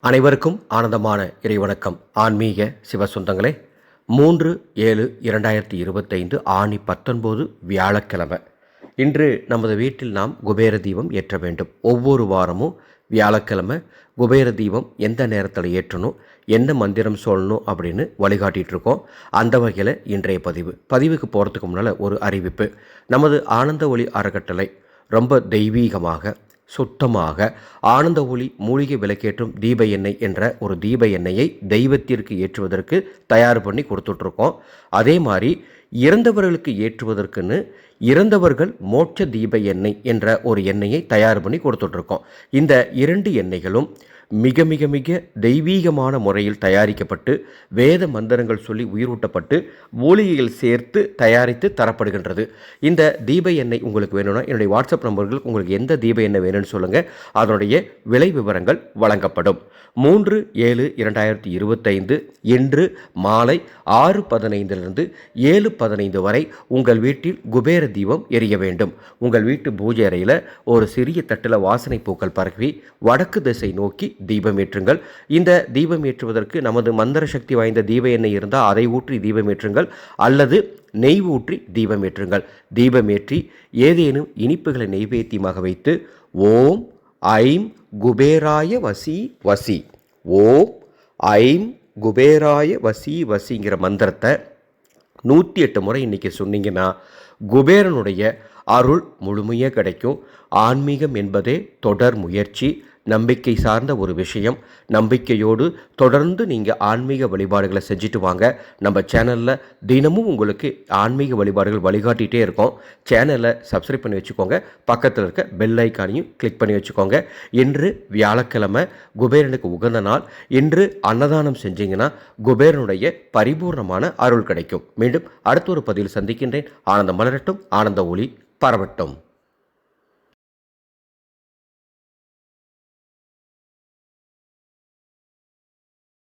அனைவருக்கும் ஆனந்தமான இறைவணக்கம். ஆன்மீக சிவசொந்தங்களே மூன்று ஏழு இரண்டாயிரத்தி இருபத்தைந்து ஆணி பத்தொன்பது வியாழக்கிழமை. இன்று நமது வீட்டில் நாம் குபேர தீபம் ஏற்ற வேண்டும். ஒவ்வொரு வாரமும் வியாழக்கிழமை குபேர தீபம் எந்த நேரத்தில் ஏற்றணும் என்ன மந்திரம் சொல்லணும் அப்படின்னு வழிகாட்டிகிட்டு இருக்கோம். அந்த வகையில் இன்றைய பதிவு. பதிவுக்கு போகிறதுக்கு முன்னால் ஒரு அறிவிப்பு. நமது ஆனந்த ஒளி அறக்கட்டளை ரொம்ப தெய்வீகமாக சுத்தமாக ஆனந்த ஒளி மூலிகை விளக்கேற்றும் தீப எண்ணெய் என்ற ஒரு தீப எண்ணெயை தெய்வத்திற்கு ஏற்றுவதற்கு தயார் பண்ணி கொடுத்துட்ருக்கோம். அதே மாதிரி இறந்தவர்களுக்கு ஏற்றுவதற்குன்னு இறந்தவர்கள் மோட்ச தீப எண்ணெய் என்ற ஒரு எண்ணெயை தயார் பண்ணி கொடுத்துட்ருக்கோம். இந்த இரண்டு எண்ணெய்களும் மிக மிக மிக தெய்வீகமான முறையில் தயாரிக்கப்பட்டு வேத மந்திரங்கள் சொல்லி உயிரூட்டப்பட்டு மூலிகைகள் சேர்த்து தயாரித்து தரப்படுகின்றது. இந்த தீப எண்ணெய் உங்களுக்கு வேணும்னா என்னுடைய வாட்ஸ்அப் நம்பர்கள் உங்களுக்கு எந்த தீப எண்ணெய் வேணும்னு சொல்லுங்கள் அதனுடைய விலை விவரங்கள் வழங்கப்படும். மூன்று ஏழு இரண்டாயிரத்தி இருபத்தைந்து இன்று மாலை ஆறு பதினைந்திலிருந்து ஏழு பதினைந்து வரை உங்கள் வீட்டில் குபேர தீபம் எரிய வேண்டும். உங்கள் வீட்டு பூஜை அறையில் ஒரு சிறிய தட்டில் வாசனை பூக்கள் பரப்பி வடக்கு திசை நோக்கி தீபம் ஏற்றுங்கள். இந்த தீபம் ஏற்றுவதற்கு நமது மந்திர சக்தி வாய்ந்த தீப எண்ணெய் இருந்தால் அதை ஊற்றி தீபம் ஏற்றுங்கள். அல்லது நெய் ஊற்றி தீபம் ஏற்றுங்கள். தீபம் ஏற்றி ஏதேனும் இனிப்புகளை நெய்வேத்தியமாக வைத்து ஓம் ஐம் குபேராய வசி வசி. ஓம் ஐம் குபேராய வசி வசிங்கிற மந்திரத்தை நூற்றி எட்டு முறை இன்றைக்கி சொன்னீங்கன்னா குபேரனுடைய அருள் முழுமையாக கிடைக்கும். ஆன்மீகம் என்பதே தொடர் முயற்சி. நம்பிக்கை சார்ந்த ஒரு விஷயம். நம்பிக்கையோடு தொடர்ந்து நீங்கள் ஆன்மீக வழிபாடுகளை செஞ்சுட்டு வாங்க. நம்ம சேனலில் தினமும் உங்களுக்கு ஆன்மீக வழிபாடுகள் வழிகாட்டிகிட்டே இருக்கோம். சேனலை சப்ஸ்கிரைப் பண்ணி வச்சுக்கோங்க. பக்கத்தில் இருக்க பெல் ஐக்கானையும் கிளிக் பண்ணி வச்சுக்கோங்க. இன்று வியாழக்கிழமை குபேரனுக்கு உகந்த நாள். இன்று அன்னதானம் செஞ்சீங்கன்னா குபேரனுடைய பரிபூர்ணமான அருள் கிடைக்கும். மீண்டும் அடுத்த ஒரு பதிவில் சந்திக்கின்றேன். ஆனந்த மலரட்டும் ஆனந்த ஒளி பரவட்டும்.